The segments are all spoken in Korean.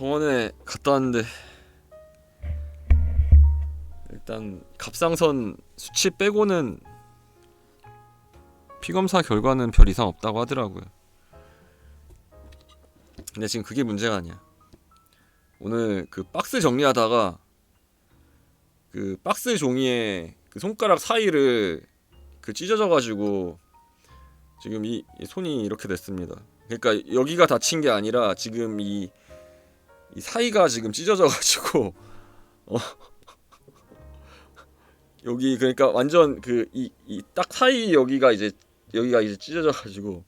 병원에 갔다 왔는데 일단 갑상선 수치 빼고는 피 검사 결과는 별 이상 없다고 하더라고요. 근데 지금 그게 문제가 아니야. 오늘 그 박스 정리하다가 그 박스 종이에 그 손가락 사이를 그 찢어져 가지고 지금 이, 이 손이 이렇게 됐습니다. 그러니까 여기가 다친 게 아니라 지금 이, 이 사이가 지금 찢어져 가지고 어 여기 그러니까 완전 그 이 이 딱 사이 여기가 이제 여기가 이제 찢어져 가지고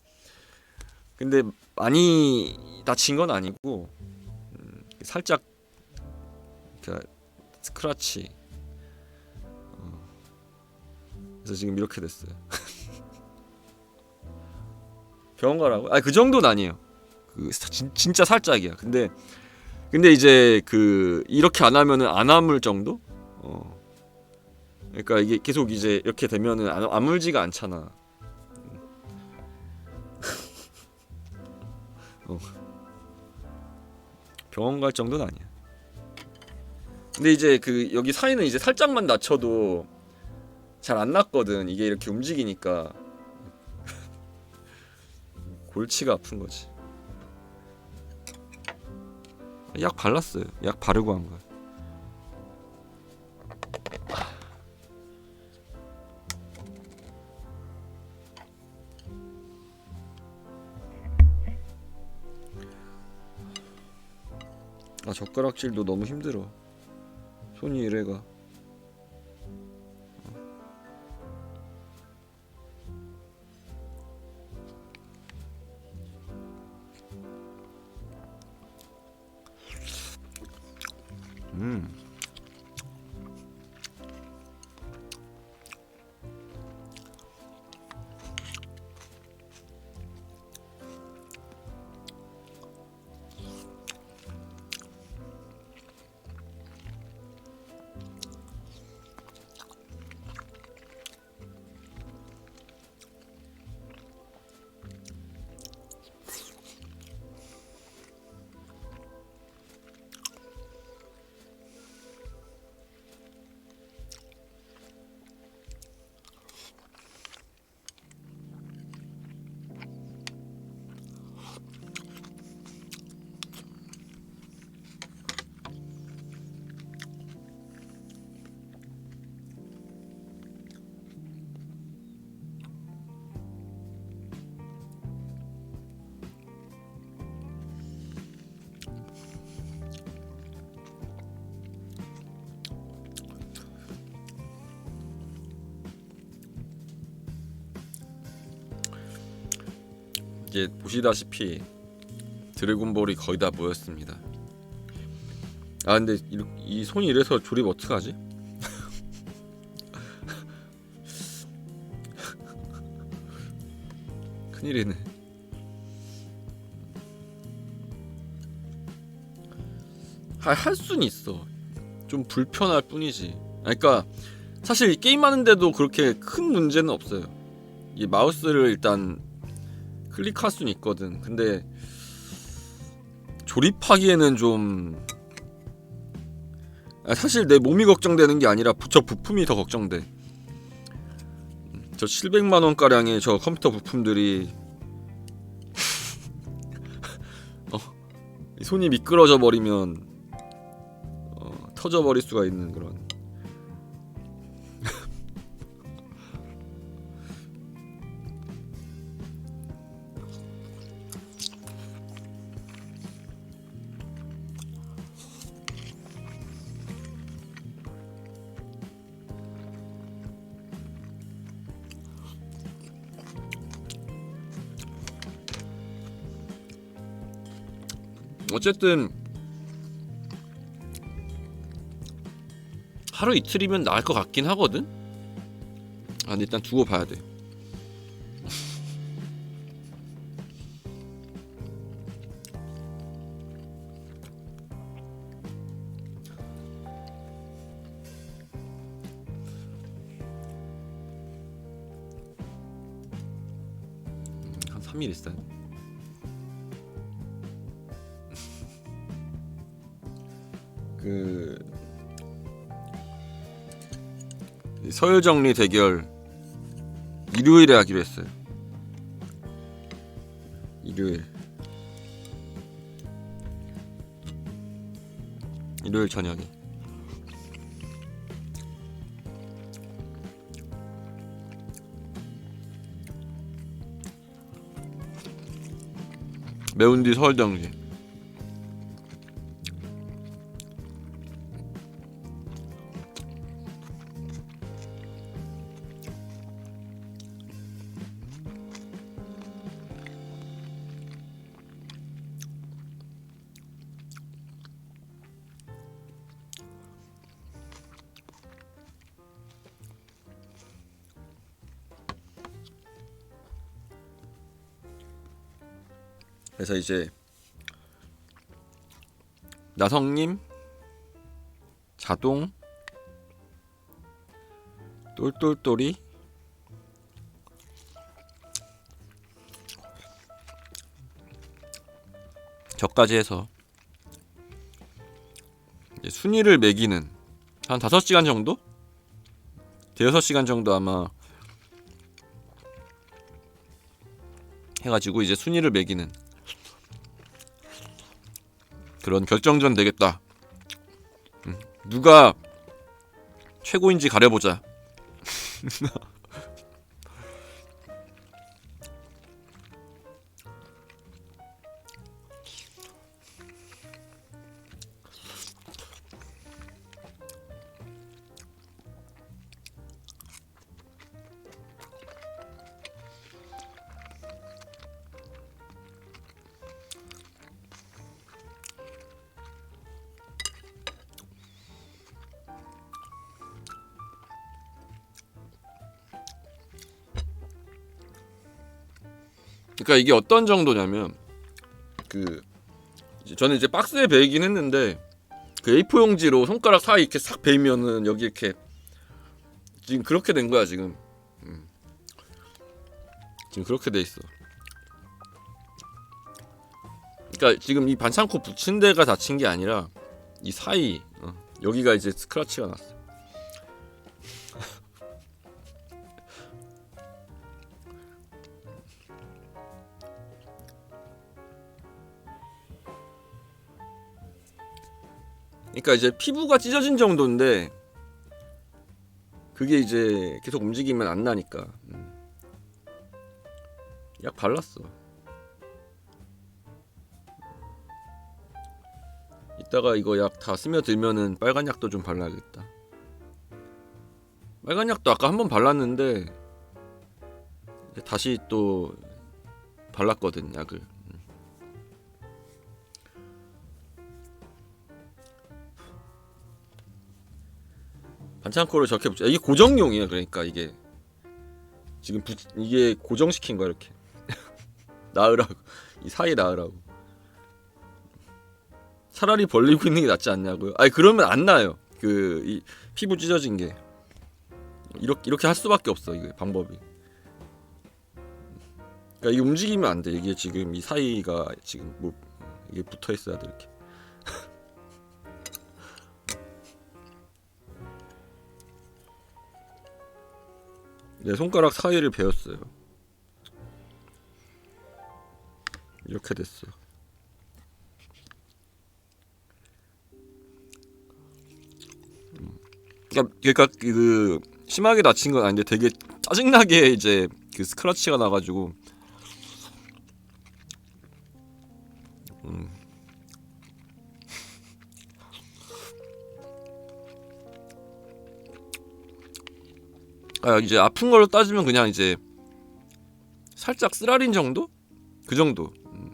근데 많이 다친 건 아니고 음, 살짝 그 스크라치 어. 그래서 지금 이렇게 됐어요. 병원 가라고? 아그 정도는 아니에요. 그 사- 진, 진짜 살짝이야. 근데 근데 이제 그 이렇게 안 하면은 안 아물 정도? 어. 그러니까 이게 계속 이제 이렇게 되면은 안, 아물지가 않잖아. 어. 병원 갈 정도는 아니야. 근데 이제 그 여기 사이는 이제 살짝만 낮춰도 잘 안 났거든. 이게 이렇게 움직이니까 골치가 아픈 거지. 약 발랐어요. 약 바르고 한 거야. 아 젓가락질도 너무 힘들어. 손이 이래가. 이제 보시다시피 드래곤볼이 거의 다 모였습니다. 아 근데 이, 이 손이 이래서 조립 어떡하지? 큰일이네. 할, 할 수는 있어. 좀 불편할 뿐이지. 아, 그러니까 사실 이 게임 하는데도 그렇게 큰 문제는 없어요. 이 마우스를 일단 클릭할 수는 있거든. 근데 조립하기에는 좀 아, 사실 내 몸이 걱정되는 게 아니라 부- 저 부품이 더 걱정돼. 음, 저 700만 원 가량의 저 컴퓨터 부품들이 어, 이 손이 미끄러져 버리면 어, 터져 버릴 수가 있는 그런. 어쨌든 하루 이틀이면 나을 것 같긴 하거든. 아, 근데 일단 두고 봐야 돼. 음, 한 3일 있어요. 서열 정리 대결 일요일에 하기로 했어요. 일요일. 일요일 저녁에. 매운 뒤 서울 정리. 그래서 이제 나성님 자동 똘똘똘이 저까지 해서 순위를 매기는 한 5시간 정도? 대여섯 시간 정도 아마 해가지고 이제 순위를 매기는 그런 결정전 되겠다. 음, 누가 최고인지 가려보자. 그러니까 이게 어떤 정도냐면 그 이제 저는 이제 박스에 베이긴 했는데 그 A4 용지로 손가락 사이 이렇게 싹 베이면은 여기 이렇게 지금 그렇게 된 거야 지금 음. 지금 그렇게 돼 있어. 그러니까 지금 이 반창고 붙인 데가 다친 게 아니라 이 사이 어, 여기가 이제 스크래치가 났어. 그러니까 이제 피부가 찢어진 정도인데 그게 이제 계속 움직이면 안 나니까 음. 약 발랐어. 이따가 이거 약 다 스며들면은 빨간 약도 좀 발라야겠다. 빨간 약도 아까 한 번 발랐는데 다시 또 발랐거든 약을. 반창고를 저렇게 붙여. 이게 고정용이야 그러니까 이게 지금 부, 이게 고정시킨 거야 이렇게. 나으라고. 이 사이 나으라고. 차라리 벌리고 있는 게 낫지 않냐고요. 아니 그러면 안 나요. 그 이 피부 찢어진 게. 이렇게 이렇게 할 수밖에 없어 이게 방법이. 그러니까 이게 움직이면 안 돼. 이게 지금 이 사이가 지금 뭐 이게 붙어 있어야 돼 이렇게 내 손가락 사이를 베었어요. 이렇게 됐어. 음. 그러니까, 그러니까 그 심하게 다친 건 아닌데 되게 짜증나게 이제 그 스크래치가 나가지고 아 이제 아픈 걸로 따지면 그냥 이제 살짝 쓰라린 정도? 그 정도. 음.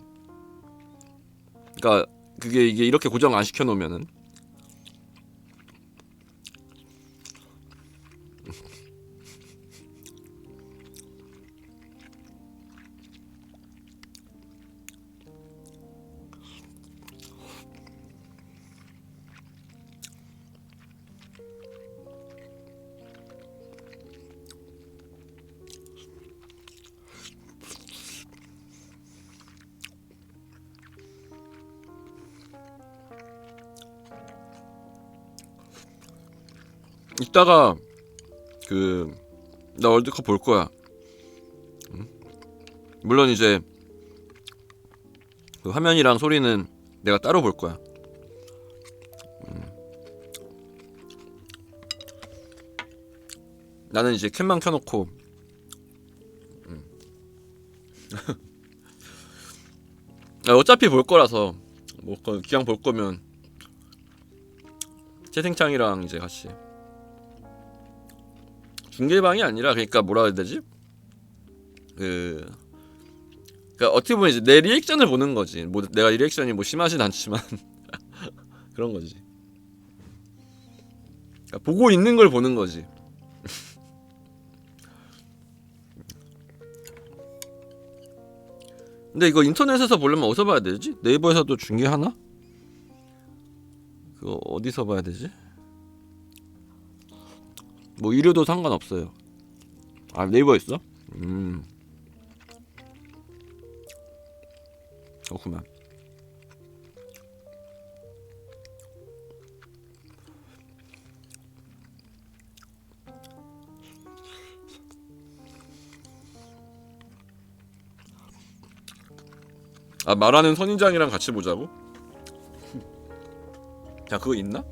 그러니까 그게 이게 이렇게 고정 안 시켜 놓으면은 이따가 그 나 월드컵 볼 거야. 응? 물론 이제 그 화면이랑 소리는 내가 따로 볼 거야. 음. 나는 이제 캠만 켜놓고 음. 아, 어차피 볼 거라서 뭐 거- 그냥 볼 거면 채팅창이랑 이제 같이 중계방이 아니라 그러니까 뭐라 해야 되지? 그 그러니까 어떻게 보면 이제 내 리액션을 보는 거지. 뭐 내가 리액션이 뭐 심하진 않지만 그런 거지. 그러니까 보고 있는 걸 보는 거지. 근데 이거 인터넷에서 보려면 어디서 봐야 되지? 네이버에서도 중계하나? 그거 어디서 봐야 되지? 뭐 이료도 상관없어요. 아 네이버 있어? 음. 그렇구만. 아 말하는 선인장이랑 같이 보자고? 자 그거 있나?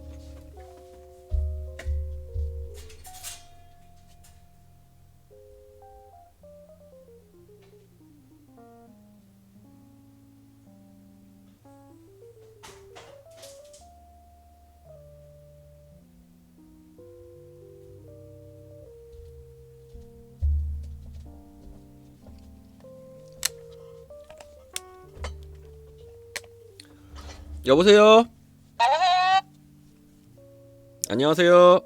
여보세요? 안녕하세요.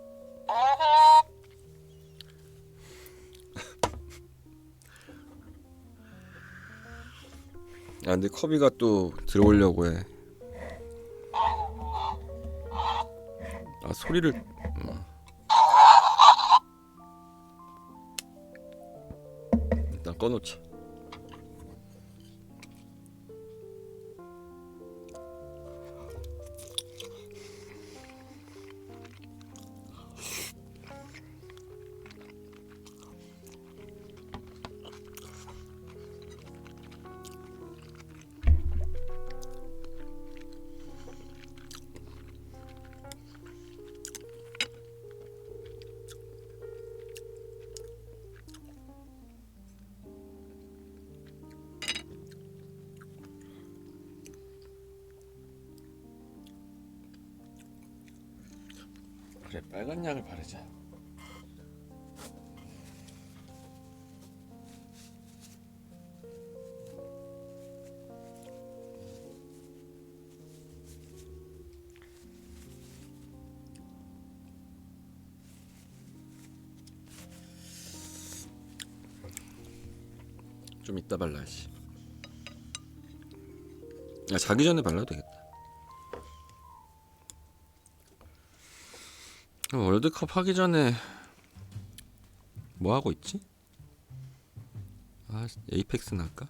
아 근데 커비가 또 들어오려고 해. 아 소리를 음. 일단 꺼놓자. 그래 빨간 약을 바르자. 좀 이따 발라야지. 야 자기 전에 발라도 되겠다. 어, 월드컵 하기 전에 뭐 하고 있지? 아 에이펙스 나 할까?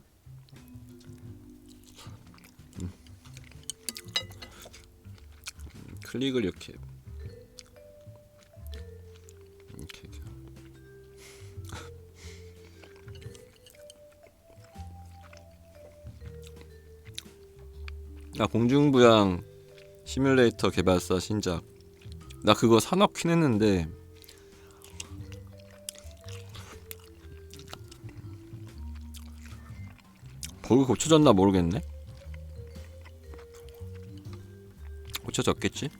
음. 음, 클릭을 이렇게 이렇게, 이렇게. 아 공중부양 시뮬레이터 개발사 신작 나 그거 산업퀸 했는데 버그 고쳐졌나 모르겠네 고쳐졌겠지?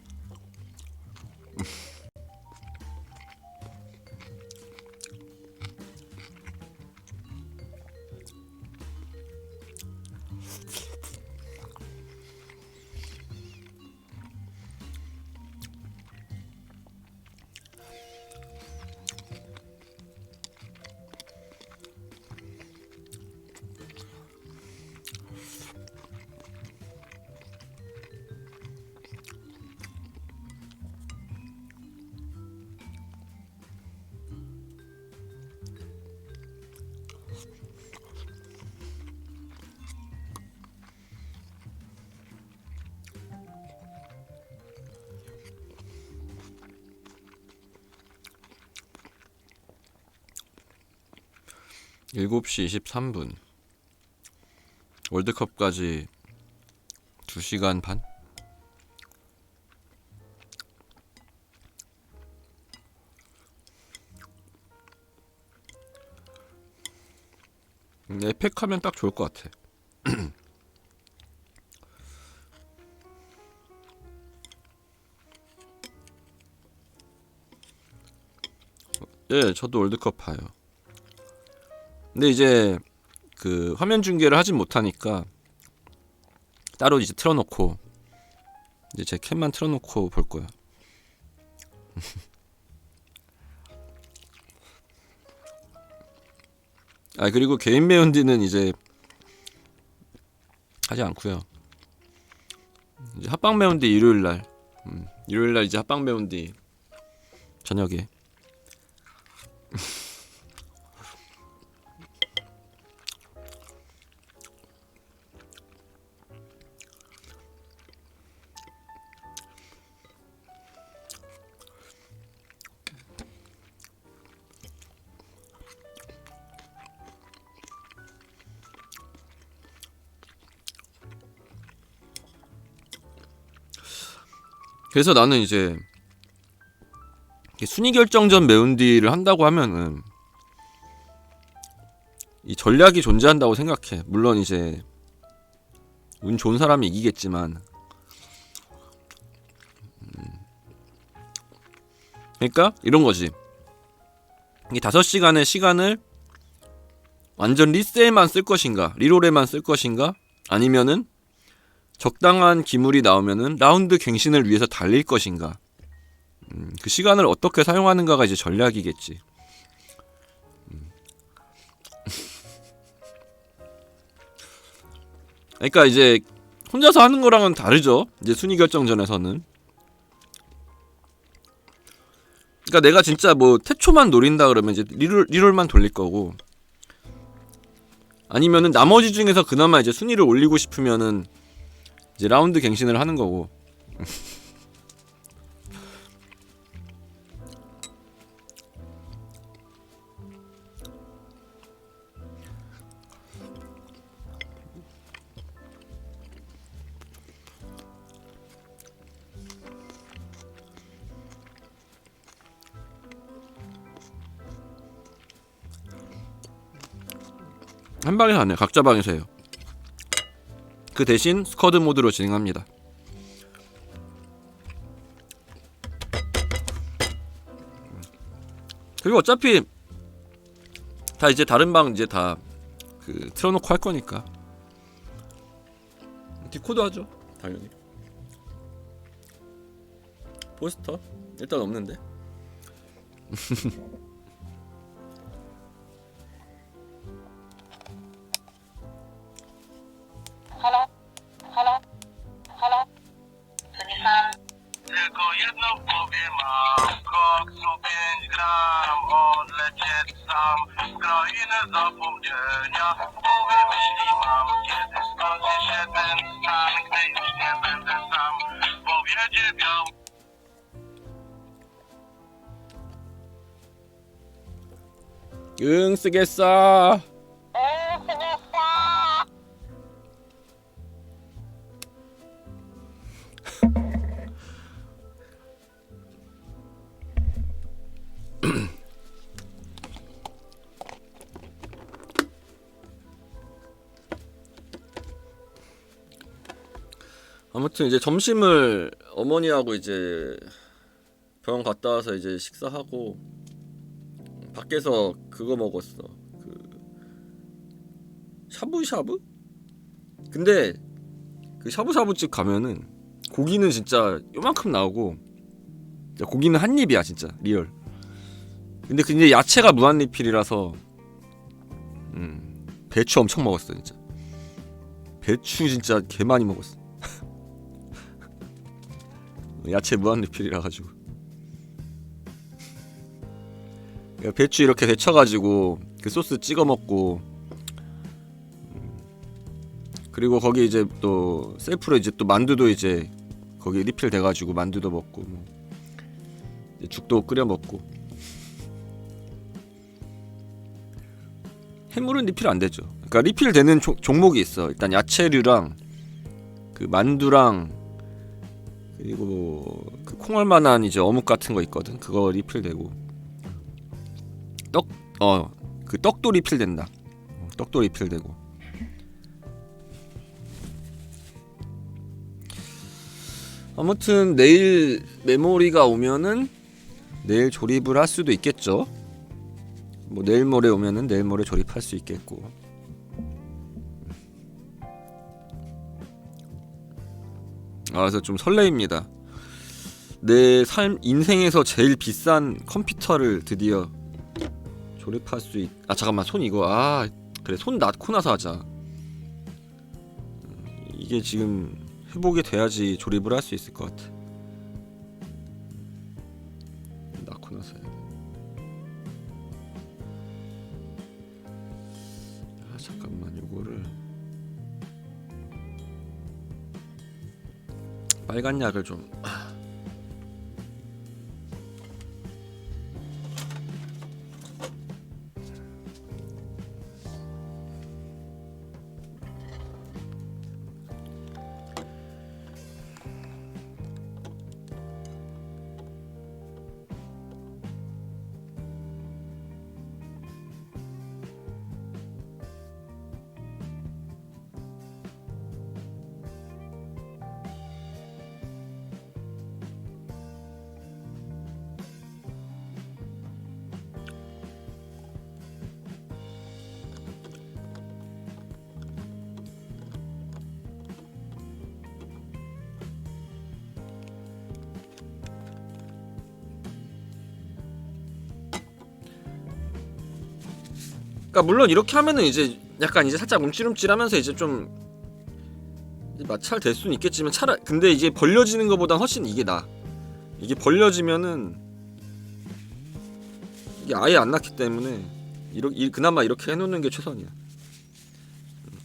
7시 23분. 월드컵까지 2시간 반? 음, 에펙 하면 딱 좋을 것 같아. 예 저도 월드컵 봐요 근데 이제 그 화면 중계를 하진 못하니까 따로 이제 틀어놓고 이제 제 캠만 틀어놓고 볼 거야. 아 그리고 개인 매운디는 이제 하지 않고요. 이제 합방 매운디 일요일 날, 음, 일요일 날 이제 합방 매운디 저녁에 그래서 나는 이제 순위 결정전 매운디를 한다고 하면은 이 전략이 존재한다고 생각해. 물론 이제 운 좋은 사람이 이기겠지만 음. 그러니까 이런 거지. 이 다섯 시간의 시간을 완전 리세에만 쓸 것인가, 리롤에만 쓸 것인가, 아니면은 적당한 기물이 나오면은 라운드 갱신을 위해서 달릴 것인가. 음, 그 시간을 어떻게 사용하는가가 이제 전략이겠지. 음. 그러니까 이제 혼자서 하는 거랑은 다르죠. 이제 순위 결정전에서는. 그러니까 내가 진짜 뭐 태초만 노린다 그러면 이제 리롤 리롤만 돌릴 거고. 아니면은 나머지 중에서 그나마 이제 순위를 올리고 싶으면은 이제 라운드 갱신을 하는 거고. 한 방에서 안 해요. 각자 방에서 해요. 그 대신 스쿼드 모드로 진행합니다. 그리고 어차피 다 이제 다른 방 이제 다 그 틀어놓고 할 거니까. 디코드 하죠 당연히. 포스터? 일단 없는데 zapomnienia W głowie myśli mam Kiedy skończy się ten stan Gdy już nie będę sam Powiedzie biał 응 쓰겠어 아무튼 이제 점심을 어머니하고 이제 병원 갔다 와서 이제 식사하고 밖에서 그거 먹었어. 그 샤브샤브? 근데 그 샤브샤브 집 가면은 고기는 진짜 요만큼 나오고 고기는 한 입이야 진짜 리얼. 근데 근데 야채가 무한 리필이라서 음 배추 엄청 먹었어 진짜. 배추 진짜 개 많이 먹었어. 야채 무한 리필이라 가지고 그러니까 배추 이렇게 데쳐가지고 그 소스 찍어 먹고 음, 그리고 거기 이제 또 셀프로 이제 또 만두도 이제 거기 리필 돼가지고 만두도 먹고 뭐 이제 죽도 끓여 먹고 해물은 리필 안 되죠. 그러니까 리필 되는 조- 종목이 있어. 일단 야채류랑 그 만두랑 그리고 그 콩알만한 이제 어묵 같은 거 있거든. 그거 리필 되고 떡 어 그 떡도 리필 된다. 어, 떡도 리필 되고. 아무튼 내일 메모리가 오면은 내일 조립을 할 수도 있겠죠. 뭐 내일 모레 오면은 내일 모레 조립할 수 있겠고. 아, 그래서 좀 설레입니다. 내 삶 인생에서 제일 비싼 컴퓨터를 드디어 조립할 수 있. 아 잠깐만 손 이거 아 그래 손 놔고 나서 하자. 음, 이게 지금 회복이 돼야지 조립을 할 수 있을 것 같아. 놔고 나서. 아 잠깐만 요거를 빨간 약을 좀 그러니까 물론 이렇게 하면은 이제 약간 이제 살짝 움찔움찔하면서 이제 좀 마찰 될 수는 있겠지만 차라 근데 이제 벌려지는 것보다 훨씬 이게 나. 이게 벌려지면은 이게 아예 안 났기 때문에 이렇게 그나마 이렇게 해놓는 게 최선이야.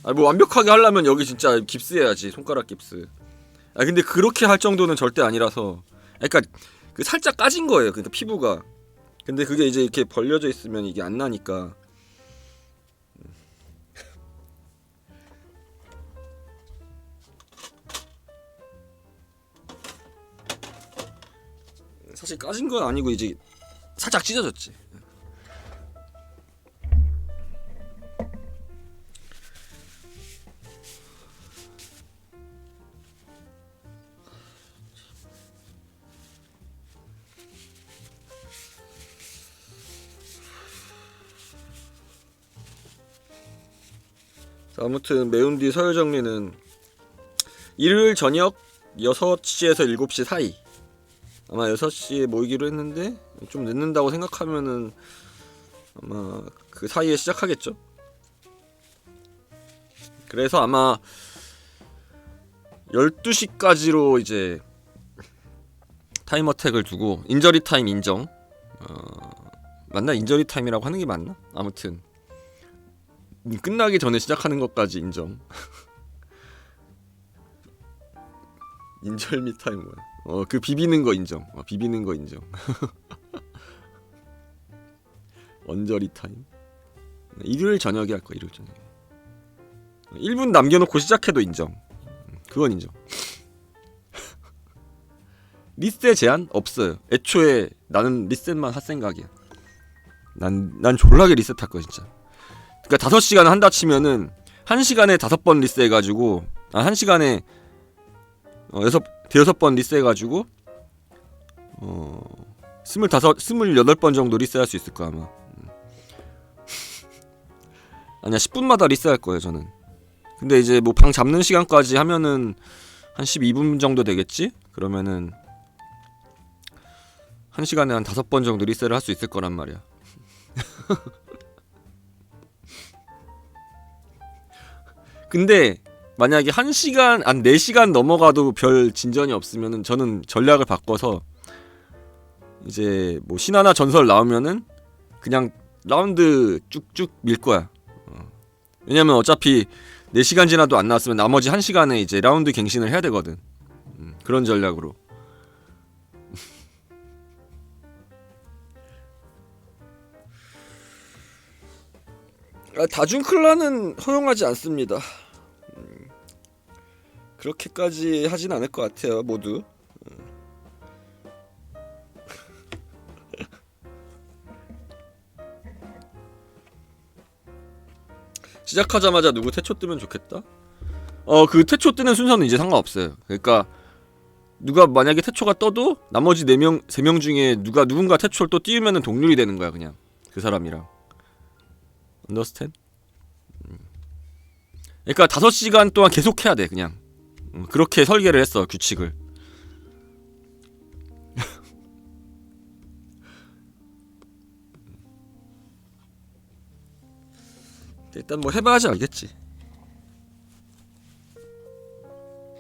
아뭐 완벽하게 하려면 여기 진짜 깁스 해야지 손가락 깁스. 아 근데 그렇게 할 정도는 절대 아니라서. 그러니까 그 살짝 까진 거예요. 그러니까 피부가. 근데 그게 이제 이렇게 벌려져 있으면 이게 안 나니까. 사실 까진 건 아니고 이제 살짝 찢어졌지. 자, 아무튼 매운 뒤 서열 정리는 일요일 저녁 6시에서 7시 사이 아마 6시에 모이기로 했는데 좀 늦는다고 생각하면은 아마 그 사이에 시작하겠죠. 그래서 아마 12시까지로 이제 타임어택을 두고 인저리 타임 인정. 어, 맞나? 인저리 타임이라고 하는 게 맞나? 아무튼 끝나기 전에 시작하는 것까지 인정. 인절미 타임 뭐야? 어 그 비비는 거 인정. 어, 비비는 거 인정. 언저리 타임. 일요일 저녁에 할거 일요일 저녁에. 1분 남겨놓고 시작해도 인정. 음, 그건 인정. 리셋 제한 없어요. 애초에 나는 리셋만 할 생각이야. 난 난 졸라게 리셋할 거야 진짜. 그러니까 5시간 한다 치면은 1시간에 5번 리셋 해 가지고 아 1시간에 어, 여섯 대여섯 번 리셋 해가지고 어 스물다섯 스물여덟 번 정도 리셋할 수 있을 거야 아마. 음. 아니야 10분마다 리셋할 거예요 저는. 근데 이제 뭐 방 잡는 시간까지 하면은 한 12분 정도 되겠지? 그러면은 한 시간에 한 다섯 번 정도 리셋을 할 수 있을 거란 말이야. 근데 만약에 1시간 한 4시간 넘어가도 별 진전이 없으면은 저는 전략을 바꿔서 이제 뭐 신화나 전설 나오면은 그냥 라운드 쭉쭉 밀 거야. 어. 왜냐면 어차피 4시간 지나도 안 나왔으면 나머지 1시간에 이제 라운드 갱신을 해야 되거든. 음, 그런 전략으로. 아, 다중 클란은 허용하지 않습니다. 음, 그렇게까지 하진 않을 것 같아요, 모두. 음. 시작하자마자 누구 태초 뜨면 좋겠다? 어, 그 태초 뜨는 순서는 이제 상관없어요. 그러니까 누가 만약에 태초가 떠도 나머지 4명, 3명 중에 누가 누군가 태초를 또 띄우면은 동률이 되는 거야, 그냥. 그 사람이랑. 언더스탠? 그러니까 5시간 동안 계속 해야 돼, 그냥. 음, 그렇게 설계를 했어, 규칙을. 일단 뭐 해봐야지 알겠지.